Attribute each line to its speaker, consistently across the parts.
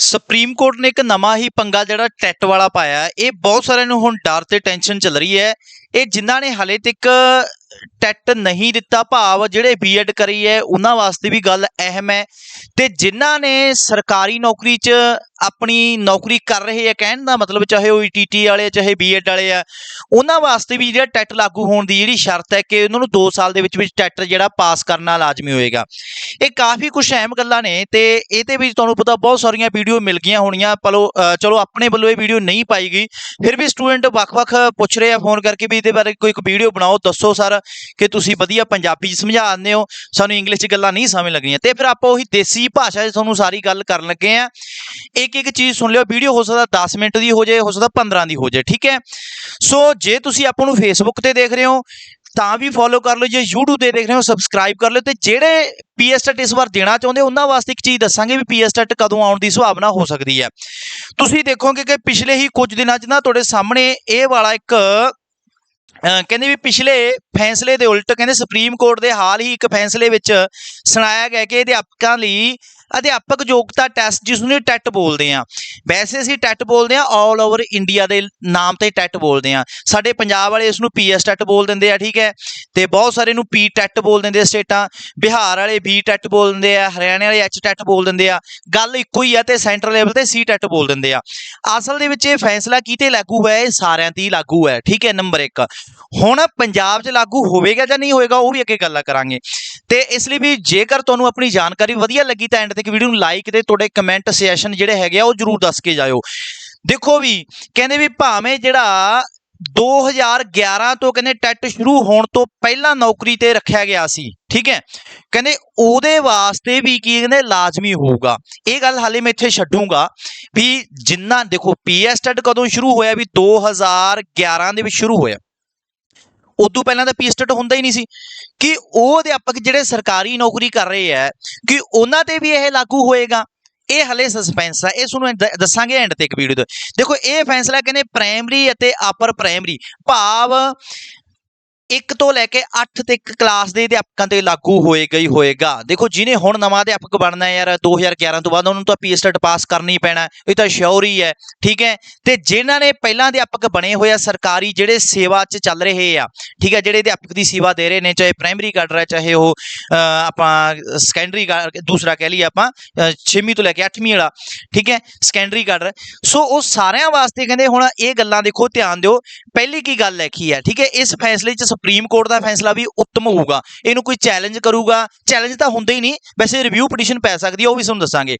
Speaker 1: Supreme court ਨੇ ਇੱਕ ਨਵਾਂ ਹੀ ਪੰਗਾ ਜਿਹੜਾ ਟੈਟ ਵਾਲਾ ਪਾਇਆ ਇਹ ਬਹੁਤ ਸਾਰਿਆਂ ਨੂੰ ਹੁਣ ਡਰ ਤੇ ਟੈਨਸ਼ਨ ਚੱਲ ਰਹੀ ਹੈ। ਇਹ ਜਿਨ੍ਹਾਂ ਨੇ ਹਲੇ ਤੱਕ ਟੈਟ ਨਹੀਂ ਦਿੱਤਾ। ਭਾਵ ਜਿਹੜੇ ਬੀਐਡ ਕਰੀ ਹੈ ਉਹਨਾਂ ਵਾਸਤੇ ਵੀ ਗੱਲ ਅਹਿਮ ਹੈ। ਤੇ ਜਿਨ੍ਹਾਂ ਨੇ ਸਰਕਾਰੀ ਨੌਕਰੀ 'ਚ ਆਪਣੀ ਨੌਕਰੀ ਕਰ ਰਹੇ ਹੈ ਕਹਿਣ ਦਾ ਮਤਲਬ ਚਾਹੇ ਉਹ ਈਟੀਟੀ ਵਾਲੇ ਆ, ਚਾਹੇ ਬੀਐਡ ਵਾਲੇ ਆ ਉਹਨਾਂ ਵਾਸਤੇ ਵੀ ਜਿਹੜਾ ਟੈਟ ਲਾਗੂ ਹੋਣ ਦੀ ਜਿਹੜੀ ਸ਼ਰਤ ਹੈ ਕਿ ਉਹਨਾਂ ਨੂੰ 2 ਸਾਲ ਦੇ ਵਿੱਚ ਵਿੱਚ ਟੈਟ ਜਿਹੜਾ ਪਾਸ ਕਰਨਾ ਲਾਜ਼ਮੀ ਹੋਏਗਾ। ਇਹ ਕਾਫੀ ਕੁਝ ਅਹਿਮ ਗੱਲਾਂ ਨੇ ਤੇ ਇਹਦੇ ਵਿੱਚ ਤੁਹਾਨੂੰ ਪਤਾ ਬਹੁਤ ਸਾਰੀਆਂ ਵੀਡੀਓ ਮਿਲ ਗਈਆਂ ਹੋਣੀਆਂ। ਪਲੋ ਚਲੋ ਆਪਣੇ ਵੱਲੋਂ ਇਹ ਵੀਡੀਓ ਨਹੀਂ ਪਾਈ ਗਈ ਫਿਰ ਵੀ ਸਟੂਡੈਂਟ ਵੱਖ-ਵੱਖ ਪੁੱਛ ਰਹੇ ਆ ਫੋਨ ਕਰਕੇ ਵੀ ਇਹਦੇ ਬਾਰੇ ਕੋਈ ਇੱਕ ਵੀਡੀਓ ਬਣਾਓ ਦੱਸੋ ਸਰ। ਕਿ ਤੁਸੀਂ ਵਧੀਆ ਪੰਜਾਬੀ 'ਚ ਸਮਝਾ ਦਿੰਦੇ ਹੋ, ਸਾਨੂੰ ਇੰਗਲਿਸ਼ 'ਚ ਗੱਲਾਂ ਨਹੀਂ ਸਮਝ ਲੱਗੀਆਂ ਤੇ ਫਿਰ ਆਪਾਂ ਉਹੀ ਦੇਸੀ ਭਾਸ਼ਾ 'ਚ ਤੁਹਾਨੂੰ ਸਾਰੀ ਗੱਲ ਕਰਨ ਲੱਗੇ ਆ। ਇੱਕ ਇੱਕ ਚੀਜ਼ ਸੁਣ ਲਿਓ, ਵੀਡੀਓ ਹੋ ਸਕਦਾ 10 ਮਿੰਟ ਦੀ ਹੋ ਜਾਏ, ਹੋ ਸਕਦਾ 15 ਦੀ ਹੋ ਜਾਏ, ਠੀਕ ਹੈ? ਸੋ ਜੇ ਤੁਸੀਂ ਆਪਾਂ ਨੂੰ ਫੇਸਬੁੱਕ ਤੇ ਦੇਖ ਰਹੇ ਹੋ, ਤਾਂ ਵੀ ਫੋਲੋ ਕਰ ਲਓ, ਜੇ YouTube ਤੇ ਦੇਖ ਰਹੇ ਹੋ ਸਬਸਕ੍ਰਾਈਬ ਕਰ ਲਓ, ਤੇ ਜਿਹੜੇ ਪੀਐਸਟੈਟ ਇਸ ਵਾਰ ਦੇਣਾ ਚਾਹੁੰਦੇ, ਉਹਨਾਂ ਵਾਸਤੇ ਇੱਕ ਚੀਜ਼ ਦੱਸਾਂਗੇ ਵੀ ਪੀਐਸਟੈਟ ਕਦੋਂ ਆਉਣ ਦੀ ਸੰਭਾਵਨਾ ਹੋ ਸਕਦੀ ਹੈ। ਤੁਸੀਂ ਦੇਖੋਗੇ ਕਿ ਪਿਛਲੇ ਹੀ ਕੁਝ ਦਿਨਾਂ 'ਚ ਨਾ ਤੁਹਾਡੇ ਸਾਹਮਣੇ ਇਹ ਵਾਲਾ ਇੱਕ ਕਹਿੰਦੇ ਵੀ ਪਿਛਲੇ ਫੈਸਲੇ ਦੇ ਉਲਟ ਕਹਿੰਦੇ ਸੁਪਰੀਮ ਕੋਰਟ ਦੇ ਹਾਲ ਹੀ ਇੱਕ ਫੈਸਲੇ ਵਿੱਚ ਸੁਣਾਇਆ ਗਿਆ ਕਿ ਅਧਿਆਪਕਾਂ ਲਈ ਅਧਿਆਪਕ ਯੋਗਤਾ ਟੈਸਟ ਜਿਸ ਨੂੰ ਟੈਟ ਬੋਲਦੇ ਆ ਵੈਸੇ ਅਸੀਂ ਟੈਟ ਬੋਲਦੇ ਆ 올 ਓਵਰ ਇੰਡੀਆ ਦੇ ਨਾਮ ਤੇ ਟੈਟ ਬੋਲਦੇ ਆ ਸਾਡੇ ਪੰਜਾਬ ਵਾਲੇ ਇਸ ਨੂੰ ਪੀਐਸ ਟੈਟ ਬੋਲ ਦਿੰਦੇ ਆ, ਠੀਕ ਹੈ? ਤੇ ਬਹੁਤ ਸਾਰੇ ਨੂੰ ਪੀ ਟੈਟ ਬੋਲ ਦਿੰਦੇ ਆ ਸਟੇਟਾਂ। ਬਿਹਾਰ ਵਾਲੇ ਬੀ ਟੈਟ ਬੋਲ ਦਿੰਦੇ ਆ, ਹਰਿਆਣੇ ਵਾਲੇ ਐਚ ਟੈਟ ਬੋਲ ਦਿੰਦੇ ਆ। ਗੱਲ ਇੱਕੋ ਹੀ ਆ ਤੇ ਸੈਂਟਰਲ ਲੈਵਲ ਤੇ ਸੀ ਟੈਟ ਬੋਲ ਦਿੰਦੇ ਆ। ਅਸਲ ਦੇ ਵਿੱਚ ਇਹ ਫੈਸਲਾ ਕੀਤੇ ਲਾਗੂ ਹੋਇਆ, ਇਹ ਸਾਰਿਆਂ ਤੇ ਲਾਗੂ ਹੈ ਠੀਕ ਹੈ? ਨੰਬਰ 1 ਹੁਣ ਪੰਜਾਬ 'ਚ ਲਾਗੂ ਹੋਵੇਗਾ ਜਾਂ ਨਹੀਂ ਹੋਵੇਗਾ, ਉਹ ਵੀ ਅੱਗੇ ਗੱਲਾਂ ਕਰਾਂਗੇ। ਤੇ ਇਸ ਲਈ ਵੀ ਜੇਕਰ ਤੁਹਾਨੂੰ ਆਪਣੀ ਜਾਣਕਾਰੀ ਵਧੀਆ ਲੱਗੀ ਤਾਂ ਐਂਡ ਤੱਕ ਵੀਡੀਓ ਨੂੰ ਲਾਈਕ ਤੇ ਤੁਹਾਡੇ ਕਮੈਂਟ ਸੈਸ਼ਨ ਜਿਹੜੇ ਹੈਗੇ ਆ, ਉਹ ਜਰੂਰ ਦੱਸ ਕੇ ਜਾਇਓ। ਦੇਖੋ ਵੀ, ਕਹਿੰਦੇ ਵੀ ਭਾਵੇਂ ਜਿਹੜਾ 2011 ਤੋਂ ਕਹਿੰਦੇ ਟੈਟ ਸ਼ੁਰੂ ਹੋਣ ਤੋਂ ਪਹਿਲਾਂ ਨੌਕਰੀ ਤੇ ਰੱਖਿਆ ਗਿਆ ਸੀ, ਠੀਕ ਹੈ? ਕਹਿੰਦੇ ਉਹਦੇ ਵਾਸਤੇ ਵੀ ਕੀ ਕਹਿੰਦੇ ਲਾਜ਼ਮੀ ਹੋਊਗਾ। ਇਹ ਗੱਲ ਹਾਲੇ ਮੈਂ ਇੱਥੇ ਛੱਡੂਗਾ ਵੀ ਜਿੰਨਾ, ਦੇਖੋ ਪੀਐਸ ਟੈਟ ਕਦੋਂ ਸ਼ੁਰੂ ਹੋਇਆ ਵੀ 2011 ਦੇ ਵਿੱਚ ਸ਼ੁਰੂ ਹੋਇਆ। ਉਦੋਂ ਪਹਿਲਾਂ ਤਾਂ ਪੀਐਸ ਹੁੰਦਾ ਹੀ ਨਹੀਂ ਸੀ ਕਿ ਉਹ ਅਧਿਆਪਕ ਜਿਹੜੇ ਸਰਕਾਰੀ ਨੌਕਰੀ ਕਰ ਰਹੇ ਹੈ ਕਿ ਉਹਨਾਂ ਤੇ ਵੀ ਇਹ ਲਾਗੂ ਹੋਏਗਾ। ਇਹ ਹਲੇ ਸਸਪੈਂਸ ਆ। ਇਹ ਤੁਹਾਨੂੰ ਦੱਸਾਂਗੇ ਐਂਡ ਤੇ ਇੱਕ ਵੀਡੀਓ ਤੇ। ਦੇਖੋ, ਇਹ ਫੈਸਲਾ ਕਹਿੰਦੇ ਪ੍ਰਾਇਮਰੀ ਅਤੇ ਅਪਰ ਪ੍ਰਾਇਮਰੀ ਭਾਵ 1 ਤੋਂ ਲੈ ਕੇ 8 ਤੱਕ ਕਲਾਸ ਦੇ ਅਧਿਆਪਕਾਂ ਤੇ ਲਾਗੂ ਹੋਏਗਾ ਹੀ ਹੋਏਗਾ। ਦੇਖੋ, ਜਿਹਨੇ ਹੁਣ ਨਵਾਂ ਅਧਿਆਪਕ ਬਣਨਾ ਹੈ ਯਾਰ 2011 ਤੋਂ ਬਾਅਦ ਉਹਨਾਂ ਨੂੰ ਤਾਂ ਪੀਐਸਟੈਟ ਪਾਸ ਕਰਨੀ ਪੈਣਾ ਇਹ ਤਾਂ ਸ਼ੋਰ ਹੀ ਹੈ ਠੀਕ ਹੈ? ਤੇ ਜਿਨ੍ਹਾਂ ਨੇ ਪਹਿਲਾਂ ਅਧਿਆਪਕ ਬਣੇ ਹੋਏ ਆ ਸਰਕਾਰੀ, ਜਿਹੜੇ ਸੇਵਾ 'ਚ ਚੱਲ ਰਹੇ ਆ, ਠੀਕ ਹੈ? ਜਿਹੜੇ ਅਧਿਆਪਕ ਦੀ ਸੇਵਾ ਦੇ ਰਹੇ ਨੇ, ਚਾਹੇ ਪ੍ਰਾਇਮਰੀ ਕਾਡਰ ਹੈ ਚਾਹੇ ਉਹ ਆਪਾਂ ਸੈਕੰਡਰੀ ਦੂਸਰਾ ਕਹਿ ਲਈਏ ਆਪਾਂ 6ਵੀਂ ਤੋਂ ਲੈ ਕੇ 8ਵੀਂ ਵਾਲਾ, ਠੀਕ ਹੈ? ਸੈਕੰਡਰੀ ਕਾਡਰ ਸੋ ਉਹ ਸਾਰਿਆਂ ਵਾਸਤੇ ਕਹਿੰਦੇ, ਹੁਣ ਇਹ ਗੱਲਾਂ ਦੇਖੋ, ਧਿਆਨ ਦਿਓ। ਪਹਿਲੀ ਕੀ ਗੱਲ ਹੈ, ਕੀ ਹੈ, ਠੀਕ ਹੈ? ਇਸ ਫੈਸਲੇ 'ਚ ਸੁਪਰੀਮ ਕੋਰਟ ਦਾ ਫੈਸਲਾ ਵੀ ਉੱਤਮ ਹੋਊਗਾ। ਇਹਨੂੰ ਕੋਈ ਚੈਲੰਜ ਕਰੂਗਾ। ਚੈਲੰਜ ਤਾਂ ਹੁੰਦਾ ਹੀ ਨਹੀਂ। ਵੈਸੇ ਰਿਵਿਊ ਪਟੀਸ਼ਨ ਪੈ ਸਕਦੀ ਹੈ ਉਹ ਵੀ ਤੁਹਾਨੂੰ ਦੱਸਾਂਗੇ।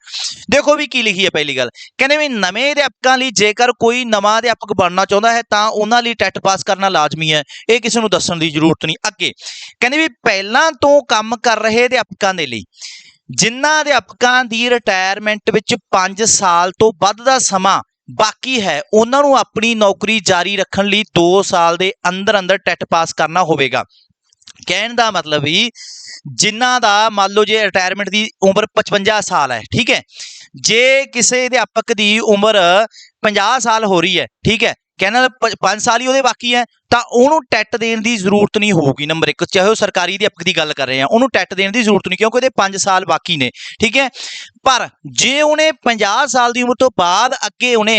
Speaker 1: ਦੇਖੋ ਵੀ ਕੀ ਲਿਖੀ ਹੈ ਪਹਿਲੀ ਗੱਲ। ਕਹਿੰਦੇ ਵੀ ਨਵੇਂ ਅਧਿਆਪਕਾਂ ਲਈ ਜੇਕਰ ਕੋਈ ਨਵਾਂ ਅਧਿਆਪਕ ਬਣਨਾ ਚਾਹੁੰਦਾ ਹੈ, ਤਾਂ ਉਹਨਾਂ ਲਈ ਟੈਟ ਪਾਸ ਕਰਨਾ ਲਾਜ਼ਮੀ ਹੈ। ਇਹ ਕਿਸੇ ਨੂੰ ਦੱਸਣ ਦੀ ਜ਼ਰੂਰਤ ਨਹੀਂ। ਅੱਗੇ, ਕਹਿੰਦੇ ਵੀ ਪਹਿਲਾਂ ਤੋਂ ਕੰਮ ਕਰ ਰਹੇ ਅਧਿਆਪਕਾਂ ਦੇ ਲਈ, ਜਿਨ੍ਹਾਂ ਅਧਿਆਪਕਾਂ ਦੀ ਰਿਟਾਇਰਮੈਂਟ ਵਿੱਚ 5 ਸਾਲ ਤੋਂ ਵੱਧ ਦਾ ਸਮਾਂ ਬਾਕੀ ਹੈ, ਉਹਨਾਂ ਨੂੰ ਆਪਣੀ ਨੌਕਰੀ ਜਾਰੀ ਰੱਖਣ ਲਈ 2 ਸਾਲ ਦੇ ਅੰਦਰ ਅੰਦਰ ਟੈਟ ਪਾਸ ਕਰਨਾ ਹੋਵੇਗਾ। ਕਹਿਣ ਦਾ ਮਤਲਬ ਵੀ ਜਿਨ੍ਹਾਂ ਦਾ ਮੰਨ ਲਓ ਜੇ ਰਿਟਾਇਰਮੈਂਟ ਦੀ ਉਮਰ 55 ਸਾਲ ਹੈ, ਠੀਕ ਹੈ? ਜੇ ਕਿਸੇ ਅਧਿਆਪਕ ਦੀ ਉਮਰ 50 ਸਾਲ ਹੋ ਰਹੀ ਹੈ, ਠੀਕ ਹੈ? ਕਹਿੰਦਾ 5 ਸਾਲ ਹੀ ਉਹਦੇ ਬਾਕੀ ਹੈ ਤਾਂ ਉਹਨੂੰ ਟੈਟ ਦੇਣ ਦੀ ਜ਼ਰੂਰਤ ਨਹੀਂ ਹੋਊਗੀ ਨੰਬਰ 1 ਚਾਹੇ ਉਹ ਸਰਕਾਰੀ ਅਧਿਆਪਕ ਦੀ ਗੱਲ ਕਰ ਰਹੇ ਆ, ਉਹਨੂੰ ਟੈਟ ਦੇਣ ਦੀ ਜ਼ਰੂਰਤ ਨਹੀਂ, ਕਿਉਂਕਿ ਉਹਦੇ 5 ਸਾਲ ਬਾਕੀ ਨੇ, ਠੀਕ ਹੈ? ਪਰ ਜੇ ਉਹਨੇ 50 ਸਾਲ ਦੀ ਉਮਰ ਤੋਂ ਬਾਅਦ ਅੱਗੇ ਉਹਨੇ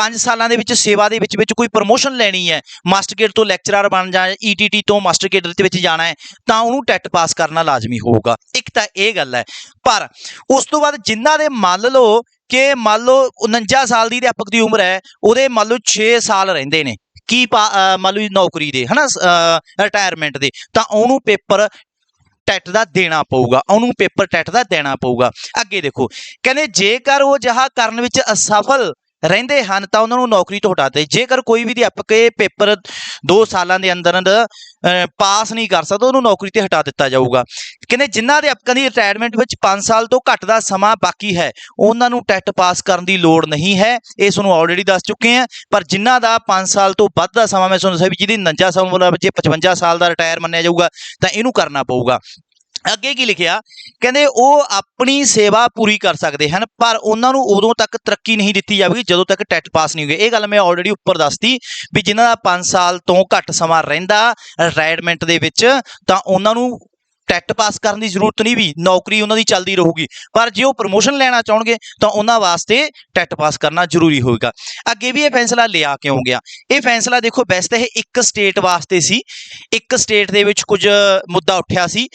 Speaker 1: 5 ਸਾਲਾਂ ਦੇ ਵਿੱਚ ਸੇਵਾ ਦੇ ਵਿੱਚ ਵਿੱਚ ਕੋਈ ਪ੍ਰਮੋਸ਼ਨ ਲੈਣੀ ਹੈ ਮਾਸਟਰ ਕੇਡਰ ਤੋਂ ਲੈਕਚਰਰ ਬਣ ਜਾ ਈਟੀਟੀ ਤੋਂ ਮਾਸਟਰ ਕੇਡਰ ਦੇ ਵਿੱਚ ਜਾਣਾ ਹੈ, ਤਾਂ ਉਹਨੂੰ ਟੈਟ ਪਾਸ ਕਰਨਾ ਲਾਜ਼ਮੀ ਹੋਊਗਾ। ਇੱਕ ਤਾਂ ਇਹ ਗੱਲ ਹੈ। ਪਰ ਉਸ ਤੋਂ ਬਾਅਦ ਜਿਨ੍ਹਾਂ ਦੇ ਮੰਨ ਲਓ ਕਿ ਮੰਨ ਲਓ 49 ਸਾਲ ਦੀ ਅਧਿਆਪਕ ਦੀ ਉਮਰ ਹੈ, ਉਹਦੇ ਮੰਨ ਲਓ 6 ਸਾਲ ਰਹਿੰਦੇ ਨੇ ਕੀ ਪਾ- ਅਹ, ਮੰਨ ਲਓ ਨੌਕਰੀ ਦੇ, ਹਨਾ ਰਿਟਾਇਰਮੈਂਟ ਦੇ, ਤਾਂ ਉਹਨੂੰ ਪੇਪਰ ਟੈਟ ਦਾ ਦੇਣਾ ਪਊਗਾ, ਉਹਨੂੰ ਪੇਪਰ ਟੈਟ ਦਾ ਦੇਣਾ ਪਊਗਾ। ਅੱਗੇ ਦੇਖੋ, ਕਹਿੰਦੇ ਜੇਕਰ ਉਹ ਜਹਾ ਕਰਨ ਵਿੱਚ ਅਸਫਲ ਰਹਿੰਦੇ ਹਨ ਤਾਂ ਉਹਨਾਂ ਨੂੰ ਨੌਕਰੀ ਤੋਂ ਹਟਾ ਦੇ ਜੇਕਰ ਕੋਈ ਵੀ ਅਧਿਆਪਕ ਇਹ ਪੇਪਰ 2 ਸਾਲਾਂ ਦੇ ਅੰਦਰ ਅੰਦਰ ਪਾਸ ਨਹੀਂ ਕਰ ਸਕਦਾ ਉਹਨੂੰ ਨੌਕਰੀ ਤੇ ਹਟਾ ਦਿੱਤਾ ਜਾਊਗਾ। ਕਹਿੰਦੇ ਜਿਨ੍ਹਾਂ ਅਧਿਆਪਕਾਂ ਦੀ ਰਿਟਾਇਰਮੈਂਟ ਵਿੱਚ 5 ਸਾਲ ਤੋਂ ਘੱਟ ਦਾ ਸਮਾਂ ਬਾਕੀ ਹੈ ਉਹਨਾਂ ਨੂੰ ਟੈਟ ਪਾਸ ਕਰਨ ਦੀ ਲੋੜ ਨਹੀਂ ਹੈ। ਇਹ ਤੁਹਾਨੂੰ ਆਲਰੇਡੀ ਦੱਸ ਚੁੱਕੇ ਹਾਂ। ਪਰ ਜਿਨ੍ਹਾਂ ਦਾ 5 ਸਾਲ ਤੋਂ ਵੱਧ ਦਾ ਸਮਾਂ ਮੈਂ ਤੁਹਾਨੂੰ ਦੱਸਿਆ ਵੀ ਜਿਹਦੀ 49 ਸਾਲ ਉਮਰ ਹੈ, ਜੇ 55 ਸਾਲ ਦਾ ਰਿਟਾਇਰ ਮੰਨਿਆ ਜਾਊਗਾ ਤਾਂ ਇਹਨੂੰ ਕਰਨਾ ਪਊਗਾ। ਅੱਗੇ ਕੀ ਲਿਖਿਆ? ਕਹਿੰਦੇ ਉਹ ਆਪਣੀ ਸੇਵਾ ਪੂਰੀ ਕਰ ਸਕਦੇ ਹਨ, ਪਰ ਉਹਨਾਂ ਨੂੰ ਉਦੋਂ ਤੱਕ ਤਰੱਕੀ ਨਹੀਂ ਦਿੱਤੀ ਜਾਵੇਗੀ ਜਦੋਂ ਤੱਕ ਟੈਟ ਪਾਸ ਨਹੀਂ ਹੋਗੇ। ਇਹ ਗੱਲ ਮੈਂ ਆਲਰੇਡੀ ਉੱਪਰ ਦੱਸਤੀ ਵੀ ਜਿਨ੍ਹਾਂ ਦਾ 5 ਸਾਲ ਤੋਂ ਘੱਟ ਸਮਾਂ ਰਹਿੰਦਾ ਰਿਟਾਇਰਮੈਂਟ ਦੇ ਵਿੱਚ, ਤਾਂ ਉਹਨਾਂ ਨੂੰ ਟੈਟ ਪਾਸ ਕਰਨ ਦੀ ਜ਼ਰੂਰਤ ਨਹੀਂ ਵੀ ਨੌਕਰੀ ਉਹਨਾਂ ਦੀ ਚੱਲਦੀ ਰਹੂਗੀ। ਪਰ ਜੇ ਉਹ ਪ੍ਰਮੋਸ਼ਨ ਲੈਣਾ ਚਾਹਣਗੇ, ਤਾਂ ਉਹਨਾਂ ਵਾਸਤੇ ਟੈਟ ਪਾਸ ਕਰਨਾ ਜ਼ਰੂਰੀ ਹੋਵੇਗਾ ਅੱਗੇ ਵੀ ਇਹ ਫੈਸਲਾ ਲਿਆ ਕਿਉਂ ਗਿਆ? ਇਹ ਫੈਸਲਾ ਦੇਖੋ, ਵੈਸੇ ਤਾਂ ਇਹ ਇੱਕ ਸਟੇਟ ਵਾਸਤੇ ਸੀ। ਇੱਕ ਸਟੇਟ ਦੇ ਵਿੱਚ ਕੁਝ ਮੁੱਦਾ ਉੱਠਿਆ ਸੀ।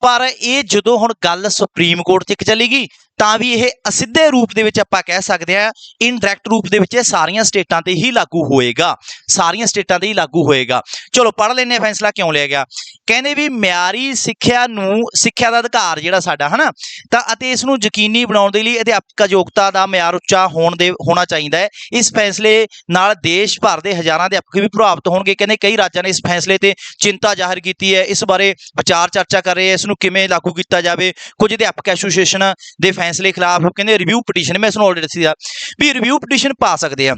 Speaker 1: ਪਰ ਇਹ ਜਦੋਂ ਹੁਣ ਗੱਲ ਸੁਪਰੀਮ ਕੋਰਟ ਤੱਕ ਚਲੀ ਗਈ ਤਾਂ ਵੀ ਇਹ ਅਸਿੱਧੇ ਰੂਪ ਦੇ ਵਿੱਚ ਆਪਾਂ ਕਹਿ ਸਕਦੇ ਹਾਂ ਇਨਡਾਇਰੈਕਟ ਰੂਪ ਦੇ ਵਿੱਚ ਇਹ ਸਾਰੀਆਂ ਸਟੇਟਾਂ ਤੇ ਹੀ ਲਾਗੂ ਹੋਏਗਾ। ਸਾਰੀਆਂ ਸਟੇਟਾਂ ਤੇ ਹੀ ਲਾਗੂ ਹੋਏਗਾ। ਚਲੋ, ਪੜ੍ਹ ਲੈਂਦੇ ਹਾਂ, ਫੈਸਲਾ ਕਿਉਂ ਲਿਆ ਗਿਆ? ਕਹਿੰਦੇ ਵੀ ਮਿਆਰੀ ਸਿੱਖਿਆ ਨੂੰ, ਸਿੱਖਿਆ ਦਾ ਅਧਿਕਾਰ ਜਿਹੜਾ ਸਾਡਾ, ਹਨਾ, ਤਾਂ ਅਤੇ ਇਸ ਨੂੰ ਯਕੀਨੀ ਬਣਾਉਣ ਦੇ ਲਈ ਅਧਿਆਪਕ ਯੋਗਤਾ ਦਾ ਮਿਆਰ ਉੱਚਾ ਹੋਣ ਦੇ, ਹੋਣਾ ਚਾਹੀਦਾ ਹੈ। ਇਸ ਫੈਸਲੇ ਨਾਲ ਦੇਸ਼ ਭਰ ਦੇ ਹਜ਼ਾਰਾਂ ਅਧਿਆਪਕ ਵੀ ਪ੍ਰਭਾਵਿਤ ਹੋਣਗੇ। ਕਹਿੰਦੇ ਕਈ ਰਾਜਾਂ ਨੇ ਇਸ ਫੈਸਲੇ ਤੇ ਚਿੰਤਾ ਜ਼ਾਹਿਰ ਕੀਤੀ ਹੈ। ਇਸ ਬਾਰੇ ਵਿਚਾਰ ਚਰਚਾ ਕਰ ਰਹੇ ਹੈ। ਇਸ ਨੂੰ ਕਿਵੇਂ ਲਾਗੂ ਕੀਤਾ ਜਾਵੇ? ਕੁਝ ਅਧਿਆਪਕ ਐਸੋਸੀਏਸ਼ਨ ਦੇ ਫੈਸਲੇ ਖਿਲਾਫ ਕਹਿੰਦੇ ਰਿਵਿਊ ਪਟੀਸ਼ਨ ਮੈਂ ਇਸ ਆਲਰੇਡੀ ਦੱਸਿਆ ਵੀ ਰਿਵਿਊ ਪਟੀਸ਼ਨ ਪਾ ਸਕਦੇ ਆ।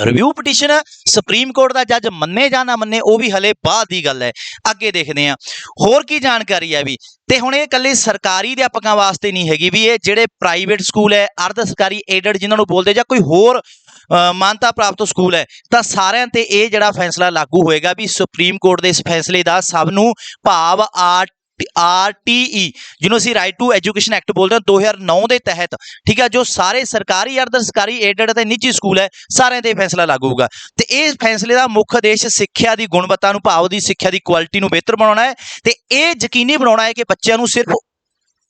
Speaker 1: ਰਿਵਿਊ ਪਟੀਸ਼ਨ ਸੁਪਰੀਮ ਕੋਰਟ ਦਾ ਜੱਜ ਮੰਨੇ ਜਾਂ ਨਾ ਮੰਨੇ, ਉਹ ਵੀ ਹਲੇ ਬਾਅਦ ਦੀ ਗੱਲ ਹੈ। ਅੱਗੇ ਦੇਖਦੇ ਆ ਹੋਰ ਕੀ ਜਾਣਕਾਰੀ ਹੈ ਵੀ? ਤੇ ਹੁਣ ਇਹ ਇਕੱਲੇ ਸਰਕਾਰੀ ਅਧਿਆਪਕਾਂ ਵਾਸਤੇ ਨਹੀਂ ਹੈਗੀ ਵੀ ਇਹ ਜਿਹੜੇ ਪ੍ਰਾਈਵੇਟ ਸਕੂਲ ਹੈ, ਅਰਧ ਸਰਕਾਰੀ ਏਡਡ ਜਿਨ੍ਹਾਂ ਨੂੰ ਬੋਲਦੇ ਜਾਂ ਕੋਈ ਹੋਰ ਮਾਨਤਾ ਪ੍ਰਾਪਤ ਸਕੂਲ ਹੈ, ਤਾਂ ਸਾਰਿਆਂ ਤੇ ਇਹ ਜਿਹੜਾ ਫੈਸਲਾ ਲਾਗੂ ਹੋਏਗਾ ਵੀ ਸੁਪਰੀਮ ਕੋਰਟ ਦੇ ਇਸ ਫੈਸਲੇ ਦਾ ਸਭ ਨੂੰ ਭਾਵ ਆਰ ਆਰਟੀਈ ਜਿਹਨੂੰ ਅਸੀਂ ਰਾਈਟ ਟੂ ਐਜੂਕੇਸ਼ਨ ਐਕਟ ਬੋਲਦੇ ਹਾਂ 2009 ਦੇ ਤਹਿਤ, ਠੀਕ ਹੈ ਜੋ ਸਾਰੇ ਸਰਕਾਰੀ ਅਰਧ ਸਰਕਾਰੀ ਏਡਡ ਅਤੇ ਨਿੱਜੀ ਸਕੂਲ ਹੈ, ਸਾਰਿਆਂ ਤੇ ਫੈਸਲਾ ਲਾਗੂ ਹੋਊਗਾ। ਤੇ ਇਹ ਫੈਸਲੇ ਦਾ ਮੁੱਖ ਉਦੇਸ਼ ਸਿੱਖਿਆ ਦੀ ਗੁਣਵੱਤਾ ਨੂੰ, ਭਾਵ ਦੀ ਸਿੱਖਿਆ ਦੀ ਕੁਆਲਿਟੀ ਨੂੰ ਬਿਹਤਰ ਬਣਾਉਣਾ ਹੈ। ਤੇ ਇਹ ਯਕੀਨੀ ਬਣਾਉਣਾ ਹੈ ਕਿ ਬੱਚਿਆਂ ਨੂੰ ਸਿਰਫ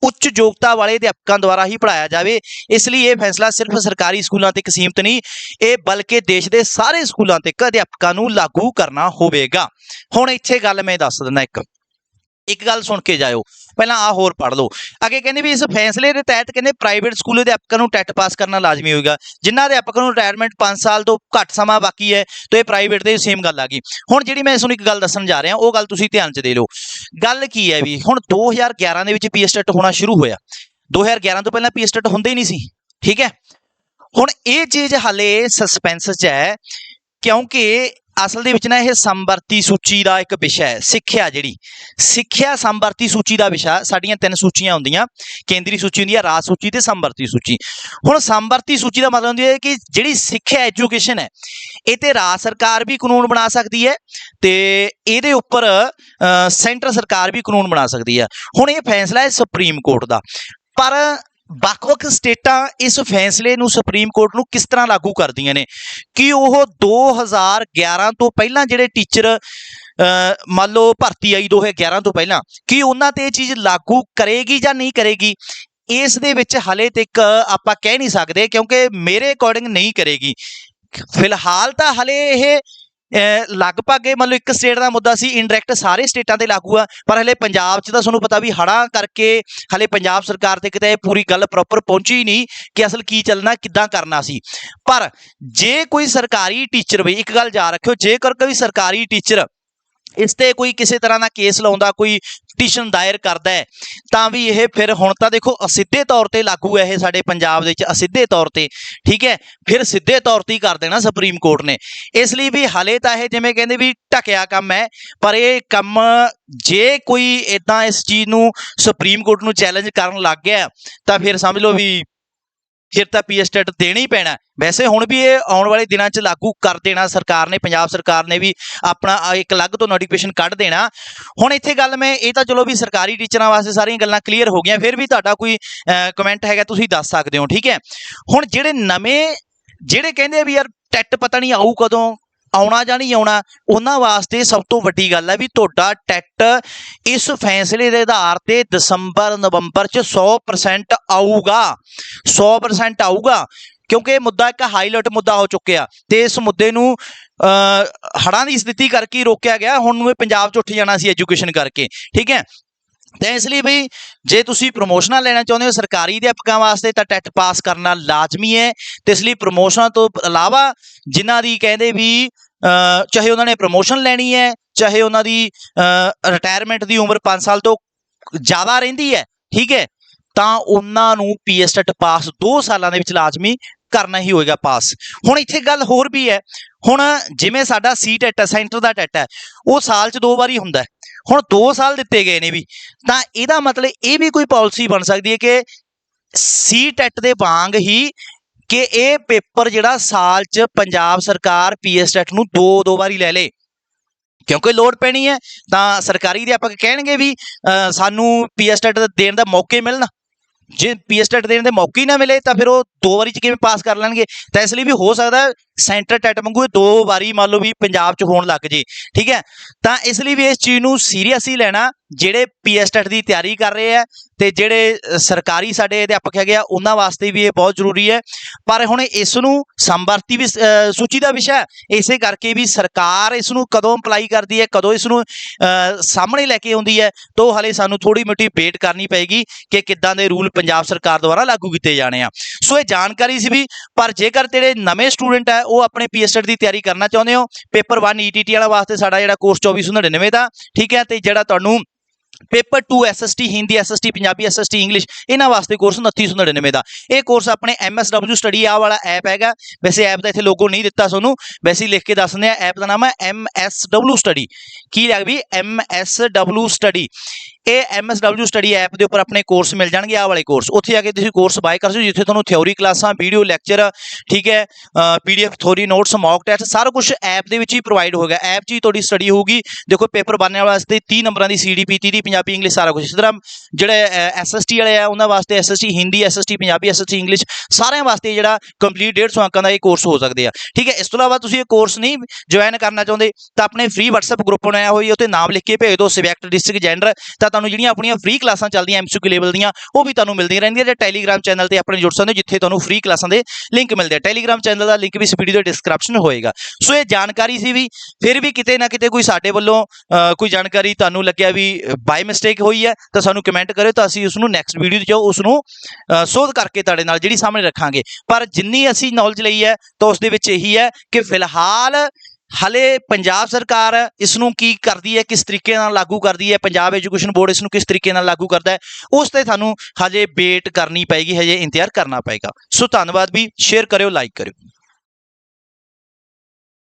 Speaker 1: ਉੱਚ ਯੋਗਤਾ ਵਾਲੇ ਅਧਿਆਪਕਾਂ ਦੁਆਰਾ ਹੀ ਪੜਾਇਆ ਜਾਵੇ। ਇਸ ਲਈ ਇਹ ਫੈਸਲਾ ਸਿਰਫ ਸਰਕਾਰੀ ਸਕੂਲਾਂ ਤੱਕ ਸੀਮਤ ਨਹੀਂ, ਇਹ ਬਲਕਿ ਦੇਸ਼ ਦੇ ਸਾਰੇ ਸਕੂਲਾਂ ਤੱਕ ਅਧਿਆਪਕਾਂ ਨੂੰ ਲਾਗੂ ਕਰਨਾ ਹੋਵੇਗਾ। ਹੁਣ ਇੱਥੇ ਗੱਲ ਮੈਂ ਦੱਸ ਦਿੰਦਾ ਇੱਕ। ਇੱਕ ਗੱਲ ਸੁਣ ਕੇ ਜਾਇਓ, ਪਹਿਲਾਂ ਆ ਹੋਰ ਪੜ੍ਹ ਲਓ। ਅੱਗੇ ਕਹਿੰਦੇ ਵੀ ਇਸ ਫੈਸਲੇ ਦੇ ਤਹਿਤ ਕਹਿੰਦੇ ਪ੍ਰਾਈਵੇਟ ਸਕੂਲ ਅਧਿਆਪਕਾਂ ਨੂੰ ਟੈਟ ਪਾਸ ਕਰਨਾ ਲਾਜ਼ਮੀ ਹੋਏਗਾ। ਜਿਨ੍ਹਾਂ ਅਧਿਆਪਕਾਂ ਨੂੰ ਰਿਟਾਇਰਮੈਂਟ 5 ਸਾਲ ਤੋਂ ਘੱਟ ਸਮਾਂ ਬਾਕੀ ਹੈ, ਤੇ ਇਹ ਪ੍ਰਾਈਵੇਟ ਦੇ ਸੇਮ ਗੱਲ ਆ ਗਈ। ਹੁਣ ਜਿਹੜੀ ਮੈਂ ਤੁਹਾਨੂੰ ਇੱਕ ਗੱਲ ਦੱਸਣ ਜਾ ਰਿਹਾ, ਉਹ ਗੱਲ ਤੁਸੀਂ ਧਿਆਨ 'ਚ ਦੇ ਲਓ। ਗੱਲ ਕੀ ਹੈ ਵੀ ਹੁਣ 2011 ਦੇ ਵਿੱਚ ਪੀਐਸਟੈਟ ਹੋਣਾ ਸ਼ੁਰੂ ਹੋਇਆ। 2011 ਤੋਂ ਪਹਿਲਾਂ ਪੀਐਸਟੈਟ ਹੁੰਦੇ ਹੀ ਨਹੀਂ ਸੀ, ਠੀਕ ਹੈ? ਹੁਣ ਇਹ ਚੀਜ਼ ਹਾਲੇ ਸਸਪੈਂਸ 'ਚ ਹੈ, ਕਿਉਂਕਿ ਅਸਲ ਦੇ ਵਿੱਚ ਨਾ ਇਹ ਸੰਵਰਤੀ ਸੂਚੀ ਦਾ ਇੱਕ ਵਿਸ਼ਾ ਹੈ, ਸਿੱਖਿਆ ਜਿਹੜੀ। ਸਿੱਖਿਆ ਸੰਵਰਤੀ ਸੂਚੀ ਦਾ ਵਿਸ਼ਾ, ਸਾਡੀਆਂ ਤਿੰਨ ਸੂਚੀਆਂ ਹੁੰਦੀਆਂ। ਕੇਂਦਰੀ ਸੂਚੀ ਹੁੰਦੀ ਹੈ, ਰਾਜ ਸੂਚੀ ਤੇ ਸੰਵਰਤੀ ਸੂਚੀ। ਹੁਣ ਸੰਵਰਤੀ ਸੂਚੀ ਦਾ ਮਤਲਬ ਹੁੰਦਾ ਹੈ ਕਿ ਜਿਹੜੀ ਸਿੱਖਿਆ ਐਜੂਕੇਸ਼ਨ ਹੈ, ਇਹ ਤੇ ਰਾਜ ਸਰਕਾਰ ਵੀ ਕਾਨੂੰਨ ਬਣਾ ਸਕਦੀ ਹੈ ਤੇ ਇਹਦੇ ਉੱਪਰ ਸੈਂਟਰ ਸਰਕਾਰ ਵੀ ਕਾਨੂੰਨ ਬਣਾ ਸਕਦੀ ਹੈ। ਹੁਣ ਇਹ ਫੈਸਲਾ ਹੈ ਸੁਪਰੀਮ ਕੋਰਟ ਦਾ। ਪਰ ਵੱਖ-ਵੱਖ ਸਟੇਟਾਂ ਇਸ ਫੈਸਲੇ ਨੂੰ ਸੁਪਰੀਮ ਕੋਰਟ ਨੂੰ ਕਿਸ ਤਰ੍ਹਾਂ ਲਾਗੂ ਕਰਦੀਆਂ ਨੇ? ਕਿ ਉਹ 2011 ਤੋਂ ਪਹਿਲਾਂ ਜਿਹੜੇ ਟੀਚਰ ਮੰਨ ਲਓ ਭਰਤੀ ਆਈ 2011 ਤੋਂ ਪਹਿਲਾਂ, ਕਿ ਉਹਨਾਂ ਤੇ ਇਹ ਚੀਜ਼ ਲਾਗੂ ਕਰੇਗੀ ਜਾਂ ਨਹੀਂ ਕਰੇਗੀ? ਇਸ ਦੇ ਵਿੱਚ ਹਲੇ ਤੱਕ ਆਪਾਂ ਕਹਿ ਨਹੀਂ ਸਕਦੇ ਕਿਉਂਕਿ ਮੇਰੇ ਅਕੋਰਡਿੰਗ ਨਹੀਂ ਕਰੇਗੀ। ਫਿਲਹਾਲ ਤਾਂ ਹਲੇ ਇਹ ਲਗਭਗ ਇਹ ਮੰਨ ਲਓ ਇੱਕ ਸਟੇਟ ਦਾ ਮੁੱਦਾ ਸੀ ਇਨਡਾਇਰੈਕਟ ਸਾਰੇ ਸਟੇਟਾਂ ਤੇ ਲਾਗੂ ਆ, ਪਰ ਹਲੇ ਪੰਜਾਬ 'ਚ ਤਾਂ ਤੁਹਾਨੂੰ ਪਤਾ ਵੀ ਹੜ੍ਹਾਂ ਕਰਕੇ ਹਲੇ ਪੰਜਾਬ ਸਰਕਾਰ ਤੇ ਕਿਤੇ ਇਹ ਪੂਰੀ ਗੱਲ ਪ੍ਰੋਪਰ ਪਹੁੰਚੀ ਨਹੀਂ ਕਿ ਅਸਲ ਕੀ ਚੱਲਣਾ, ਕਿੱਦਾਂ ਕਰਨਾ ਸੀ। ਪਰ ਜੇ ਕੋਈ ਸਰਕਾਰੀ ਟੀਚਰ ਵੀ ਇੱਕ ਗੱਲ ਯਾਦ ਰੱਖਿਓ, ਜੇਕਰ ਕੋਈ ਸਰਕਾਰੀ ਟੀਚਰ ਇਸ ਤੇ ਕੋਈ ਕਿਸੇ ਤਰ੍ਹਾਂ ਦਾ ਕੇਸ ਲਾਉਂਦਾ, ਕੋਈ ਪਟੀਸ਼ਨ ਦਾਇਰ ਕਰਦਾ ਹੈ, ਤਾਂ ਵੀ ਇਹ ਫਿਰ ਹੁਣ ਤਾਂ ਦੇਖੋ ਅਸਿੱਧੇ ਤੌਰ ਤੇ ਲਾਗੂ ਹੈ ਇਹ ਸਾਡੇ ਪੰਜਾਬ ਦੇ ਵਿੱਚ ਅਸਿੱਧੇ ਤੌਰ ਤੇ, ਠੀਕ ਹੈ, ਫਿਰ ਸਿੱਧੇ ਤੌਰ ਤੇ ਹੀ ਕਰ ਦੇਣਾ ਸੁਪਰੀਮ ਕੋਰਟ ਨੇ। ਇਸ ਲਈ ਵੀ ਹਲੇ ਤਾਂ ਇਹ ਜਿਵੇਂ ਕਹਿੰਦੇ ਵੀ ਢਕਿਆ ਕੰਮ ਹੈ, ਪਰ ਇਹ ਕੰਮ ਜੇ ਕੋਈ ਇਦਾਂ ਇਸ ਚੀਜ਼ ਨੂੰ ਸੁਪਰੀਮ ਕੋਰਟ ਨੂੰ ਚੈਲੰਜ ਕਰਨ ਲੱਗ ਗਿਆ, ਤਾਂ ਫਿਰ ਸਮਝ ਲਓ ਵੀ ਫਿਰ ਤਾਂ ਪੀਐਸਟੈਟ ਦੇਣਾ ਹੀ ਪੈਣਾ। ਵੈਸੇ ਹੁਣ ਵੀ ਇਹ ਆਉਣ ਵਾਲੇ ਦਿਨਾਂ 'ਚ ਲਾਗੂ ਕਰ ਦੇਣਾ। ਸਰਕਾਰ ਨੇ, ਪੰਜਾਬ ਸਰਕਾਰ ਨੇ ਵੀ ਆਪਣਾ ਇੱਕ ਅਲੱਗ ਤੋਂ ਨੋਟੀਫਿਕੇਸ਼ਨ ਕੱਢ ਦੇਣਾ। ਹੁਣ ਇੱਥੇ ਗੱਲ ਮੈਂ, ਇਹ ਤਾਂ ਚਲੋ ਵੀ ਸਰਕਾਰੀ ਟੀਚਰਾਂ ਵਾਸਤੇ ਸਾਰੀਆਂ ਗੱਲਾਂ ਕਲੀਅਰ ਹੋ ਗਈਆਂ। ਫਿਰ ਵੀ ਤੁਹਾਡਾ ਕੋਈ ਕਮੈਂਟ ਹੈਗਾ, ਤੁਸੀਂ ਦੱਸ ਸਕਦੇ ਹੋ, ਠੀਕ ਹੈ? ਹੁਣ ਜਿਹੜੇ ਨਵੇਂ, ਜਿਹੜੇ ਕਹਿੰਦੇ ਵੀ ਯਾਰ ਟੈਟ ਪਤਾ ਨਹੀਂ ਆਊ ਕਦੋਂ ਆਉਣਾ ਜਾਂ ਨਹੀਂ ਆਉਣਾ ਉਹਨਾਂ ਵਾਸਤੇ ਸਭ ਤੋਂ ਵੱਡੀ ਗੱਲ ਹੈ ਵੀ ਤੁਹਾਡਾ ਟੈਟ ਇਸ ਫੈਸਲੇ ਦੇ ਆਧਾਰ ਤੇ ਦਸੰਬਰ ਨਵੰਬਰ ਚ 100% ਆਊਗਾ। 100% ਆਊਗਾ ਕਿਉਂਕਿ ਇਹ ਮੁੱਦਾ ਇੱਕ ਹਾਈਲਾਈਟ ਮੁੱਦਾ ਹੋ ਚੁੱਕਿਆ ਤੇ ਇਸ ਮੁੱਦੇ ਨੂੰ ਅ, ਹੜ੍ਹਾਂ ਦੀ ਸਥਿਤੀ ਕਰਕੇ ਰੋਕਿਆ ਗਿਆ ਹੁਣ ਨੂੰ ਇਹ ਪੰਜਾਬ 'ਚ ਉੱਠ ਜਾਣਾ ਸੀ ਐਜੂਕੇਸ਼ਨ ਕਰਕੇ ਠੀਕ ਹੈ? ਤਾਂ ਇਸ ਲਈ ਵੀ ਜੇ ਤੁਸੀਂ ਪ੍ਰੋਮੋਸ਼ਨਾਂ ਲੈਣਾ ਚਾਹੁੰਦੇ ਹੋ ਸਰਕਾਰੀ ਅਧਿਆਪਕਾਂ ਵਾਸਤੇ ਤਾਂ ਟੈਟ ਪਾਸ ਕਰਨਾ ਲਾਜ਼ਮੀ ਹੈ ਤੇ ਇਸ ਲਈ ਪ੍ਰੋਮੋਸ਼ਨਾਂ ਤੋਂ ਇਲਾਵਾ ਜਿਨ੍ਹਾਂ ਦੀ ਕਹਿੰਦੇ ਵੀ ਚਾਹੇ ਉਹਨਾਂ ਨੇ ਪ੍ਰੋਮੋਸ਼ਨ ਲੈਣੀ ਹੈ, ਚਾਹੇ ਉਹਨਾਂ ਦੀ ਰਿਟਾਇਰਮੈਂਟ ਦੀ ਉਮਰ 5 ਸਾਲ ਤੋਂ ਜ਼ਿਆਦਾ ਰਹਿੰਦੀ ਹੈ, ਠੀਕ ਹੈ, ਤਾਂ ਉਹਨਾਂ ਨੂੰ ਪੀਐਸਟੈਟ ਪਾਸ 2 ਸਾਲਾਂ ਦੇ ਵਿੱਚ ਲਾਜ਼ਮੀ ਕਰਨਾ ਹੀ ਹੋਏਗਾ ਪਾਸ ਹੁਣ ਇੱਥੇ ਗੱਲ ਹੋਰ ਵੀ ਹੈ, ਹੁਣ ਜਿਵੇਂ ਸਾਡਾ ਸੀ ਟੈਟ ਹੈ ਸੈਂਟਰ ਦਾ ਟੈਟ ਹੈ, ਉਹ ਸਾਲ 'ਚ ਦੋ ਵਾਰੀ ਹੁੰਦਾ ਹੁਣ 2 ਸਾਲ ਦਿੱਤੇ ਗਏ ਨੇ ਵੀ, ਤਾਂ ਇਹਦਾ ਮਤਲਬ ਇਹ ਵੀ ਕੋਈ ਪਾਲਿਸੀ ਬਣ ਸਕਦੀ ਹੈ ਕਿ ਸੀ ਟੈਟ ਦੇ ਵਾਂਗ ਹੀ ਕਿ ਇਹ ਪੇਪਰ ਜਿਹੜਾ ਸਾਲ 'ਚ ਪੰਜਾਬ ਸਰਕਾਰ ਪੀਐਸ ਟੈਟ ਨੂੰ ਦੋ ਦੋ ਵਾਰੀ ਲੈ ਲੇ। ਕਿਉਂਕਿ ਲੋੜ ਪੈਣੀ ਹੈ ਤਾਂ ਸਰਕਾਰੀ ਅਧਿਆਪਕ ਕਹਿਣਗੇ ਵੀ ਅ, ਸਾਨੂੰ ਪੀਐਸਟੈਟ ਦੇਣ ਦਾ ਮੌਕੇ ਮਿਲਣ। ਜੇ ਪੀਐਸਟੈਟ ਦੇਣ ਦੇ ਮੌਕੇ ਹੀ ਨਾ ਮਿਲੇ ਤਾਂ ਫਿਰ ਉਹ ਦੋ ਵਾਰੀ ਚ ਕਿਵੇਂ ਪਾਸ ਕਰ ਲੈਣਗੇ? ਤਾਂ ਇਸ ਲਈ ਵੀ ਹੋ ਸਕਦਾ ਸੈਂਟਰ ਟੈਟ ਵਾਂਗੂ ਦੋ ਵਾਰੀ ਮੰਨ ਲਓ ਵੀ ਪੰਜਾਬ ਚ ਹੋਣ ਲੱਗ ਜੇ। ਠੀਕ ਹੈ? ਤਾਂ ਇਸ ਲਈ ਵੀ ਇਸ ਚੀਜ਼ ਨੂੰ ਸੀਰੀਅਸਲੀ ਲੈਣਾ ਜਿਹੜੇ ਪੀਐਸਟੈਟ ਦੀ ਤਿਆਰੀ ਕਰ ਰਹੇ ਆ ਤੇ ਜਿਹੜੇ ਸਰਕਾਰੀ ਸਾਡੇ ਅਧਿਆਪਕ ਹੈਗੇ ਆ, ਉਹਨਾਂ ਵਾਸਤੇ ਵੀ ਇਹ ਬਹੁਤ ਜ਼ਰੂਰੀ ਹੈ। ਪਰ ਹੁਣ ਇਸ ਨੂੰ ਸੰਵਰਤੀ ਵੀ ਸੂਚੀ ਦਾ ਵਿਸ਼ਾ ਹੈ। ਇਸੇ ਕਰਕੇ ਵੀ ਸਰਕਾਰ ਇਸ ਨੂੰ ਕਦੋਂ ਅਪਲਾਈ ਕਰਦੀ ਹੈ, ਕਦੋਂ ਇਸ ਨੂੰ ਸਾਹਮਣੇ ਲੈ ਕੇ ਆਉਂਦੀ ਹੈ, ਤੋਂ ਹਲੇ ਸਾਨੂੰ ਥੋੜੀ ਮਿੱਟੀ ਵੇਟ ਕਰਨੀ ਪਏਗੀ ਕਿ ਕਿੱਦਾਂ ਦੇ ਰੂਲ ਪੰਜਾਬ ਸਰਕਾਰ ਦੁਆਰਾ ਲਾਗੂ ਕੀਤੇ ਜਾਣੇ ਆ। ਸੋ ਇਹ ਜਾਣਕਾਰੀ ਸੀ ਵੀ, ਪਰ ਜੇਕਰ ਜਿਹੜੇ ਨਵੇਂ ਸਟੂਡੈਂਟ ਹੈ, ਉਹ ਆਪਣੇ ਪੀਐਸਟੈਟ ਦੀ ਤਿਆਰੀ ਕਰਨਾ ਚਾਹੁੰਦੇ ਹੋ, ਪੇਪਰ 1 ਈਟੀਟੀ ਵਾਲਾ ਵਾਸਤੇ ਸਾਡਾ ਜਿਹੜਾ ਕੋਰਸ 2499 ਦਾ, ਠੀਕ ਹੈ, ਤੇ ਜਿਹੜਾ ਤੁਹਾਨੂੰ paper 2 SST Hindi SST Punjabi SST English ਇਹਨਾਂ ਵਾਸਤੇ ਕੋਰਸ 2999 ਦਾ। ਇਹ ਕੋਰਸ ਆਪਣੇ ਐਮਐਸਡਬਲਯੂ ਸਟੱਡੀ ਆ ਵਾਲਾ ਐਪ ਹੈਗਾ। ਵੈਸੇ ਐਪ ਦਾ ਇੱਥੇ ਲੋਗੋ ਨਹੀਂ ਦਿੱਤਾ ਤੁਹਾਨੂੰ। ਵੈਸੇ ਲਿਖ ਕੇ ਦੱਸਦੇ ਆ ਐਪ ਦਾ ਨਾਮ ਹੈ ਐਮਐਸਡਬਲਯੂ ਸਟੱਡੀ ਕੀ ਲੱਗ ਵੀ? ਐਮਐਸਡਬਲਯੂ ਸਟੱਡੀ ਇਹ ਐਮਐਸਡਬਲਯੂ ਸਟੱਡੀ ਐਪ ਦੇ ਉੱਪਰ ਆਪਣੇ ਕੋਰਸ ਮਿਲ ਜਾਣਗੇ, ਆਹ ਵਾਲੇ ਕੋਰਸ ਉੱਥੇ ਜਾ ਕੇ ਤੁਸੀਂ ਕੋਰਸ ਬਾਏ ਕਰ ਸਕਦੇ ਹੋ, ਜਿੱਥੇ ਤੁਹਾਨੂੰ ਥਿਉਰੀ ਕਲਾਸਾਂ ਵੀਡੀਓ ਲੈਕਚਰ ਠੀਕ ਹੈ PDF theory notes mock test ਸਾਰਾ ਕੁਝ ਐਪ ਦੇ ਵਿੱਚ ਹੀ ਪ੍ਰੋਵਾਈਡ ਹੋਗਾ ਐਪ 'ਚ ਹੀ ਤੁਹਾਡੀ ਸਟੱਡੀ ਹੋਊਗੀ। ਦੇਖੋ, ਪੇਪਰ ਬਣਨ ਵਾਸਤੇ 30 ਨੰਬਰਾਂ ਦੀ ਸੀਡੀਪੀ 30 ਦੀ ਪੰਜਾਬੀ ਇੰਗਲਿਸ਼ ਸਾਰਾ ਕੁਝ ਇਸ ਤਰ੍ਹਾਂ ਜਿਹੜੇ ਐਸਐਸਟੀ ਵਾਲੇ ਆ, ਉਹਨਾਂ ਵਾਸਤੇ SST Hindi SST Punjabi SST English ਸਾਰਿਆਂ ਵਾਸਤੇ ਜਿਹੜਾ ਕੰਪਲੀਟ 150 ਅੰਕਾਂ ਦਾ ਇਹ ਕੋਰਸ ਹੋ ਸਕਦੇ ਆ। ਠੀਕ ਹੈ, ਇਸ ਤੋਂ ਇਲਾਵਾ ਤੁਸੀਂ ਇਹ ਕੋਰਸ ਨਹੀਂ ਜੁਆਇਨ ਕਰਨਾ ਚਾਹੁੰਦੇ, ਤਾਂ ਆਪਣੇ ਫ੍ਰੀ WhatsApp ਗਰੁੱਪ ਬਣਾਇਆ ਹੋਈ ਉੱਤੇ ਨਾਮ ਲਿਖ ਕੇ ਭੇਜ ਦਿਓ ਸਬਜੈਕਟ ਡਿਸਟ੍ਰਿਕਟ ਜੈਂਡਰ ਤਾਂ ਤੁਹਾਨੂੰ ਜਿਹੜੀਆਂ ਆਪਣੀਆਂ ਫ੍ਰੀ ਕਲਾਸਾਂ ਚੱਲਦੀਆਂ ਐਮਸੀਕਿਊ ਲੈਵਲ ਦੀਆਂ, ਉਹ ਵੀ ਤੁਹਾਨੂੰ ਮਿਲਦੀਆਂ ਰਹਿੰਦੀਆਂ ਤੇ ਟੈਲੀਗ੍ਰਾਮ ਚੈਨਲ ਤੇ ਆਪਣੇ ਜੁੜ ਸਕਦੇ ਹੋ, ਜਿੱਥੇ ਤੁਹਾਨੂੰ ਫ੍ਰੀ ਕਲਾਸਾਂ ਦੇ ਲਿੰਕ ਮਿਲਦੇ ਆ। ਟੈਲੀਗ੍ਰਾਮ ਚੈਨਲ ਦਾ ਲਿੰਕ ਵੀ ਇਸ ਵੀਡੀਓ ਦੇ ਡਿਸਕ੍ਰਿਪਸ਼ਨ ਹੋਏਗਾ। ਸੋ ਇਹ ਜਾਣਕਾਰੀ ਸੀ ਵੀ, ਫਿਰ ਵੀ ਕਿਤੇ ਨਾ ਕਿਤੇ ਕੋਈ ਸਾਡੇ ਵੱਲੋਂ ਕੋਈ ਜਾਣਕਾਰੀ ਤੁਹਾਨੂੰ ਲੱਗਿਆ ਵੀ ਬਾਈ ਮਿਸਟੇਕ ਹੋਈ ਹੈ, ਤਾਂ ਸਾਨੂੰ ਕਮੈਂਟ ਕਰਿਓ ਤਾਂ ਅਸੀਂ ਉਸ ਨੂੰ ਨੈਕਸਟ ਵੀਡੀਓ 'ਚ ਉਸ ਨੂੰ ਸੋਧ ਕਰਕੇ ਤੁਹਾਡੇ ਨਾਲ ਜਿਹੜੀ ਸਾਹਮਣੇ ਰੱਖਾਂਗੇ। ਪਰ ਜਿੰਨੀ ਅਸੀਂ ਨੌਲੇਜ ਲਈ ਹੈ, ਤਾਂ ਉਸ ਦੇ ਵਿੱਚ ਇਹੀ ਹੈ ਕਿ ਫਿਲਹਾਲ ਹਲੇ ਪੰਜਾਬ ਸਰਕਾਰ ਇਸ ਨੂੰ ਕੀ ਕਰਦੀ ਹੈ, ਕਿਸ ਤਰੀਕੇ ਨਾਲ ਲਾਗੂ ਕਰਦੀ ਹੈ, ਪੰਜਾਬ ਐਜੂਕੇਸ਼ਨ ਬੋਰਡ ਇਸ ਨੂੰ ਕਿਸ ਤਰੀਕੇ ਨਾਲ ਲਾਗੂ ਕਰਦਾ ਹੈ, ਉਸ ਤੇ ਤੁਹਾਨੂੰ ਹਜੇ ਵੇਟ ਕਰਨੀ ਪਏਗੀ, ਹਜੇ ਇੰਤਜ਼ਾਰ ਕਰਨਾ ਪਏਗਾ। ਸੋ ਧੰਨਵਾਦ ਵੀ ਸ਼ੇਅਰ ਕਰਿਓ ਲਾਈਕ ਕਰਿਓ।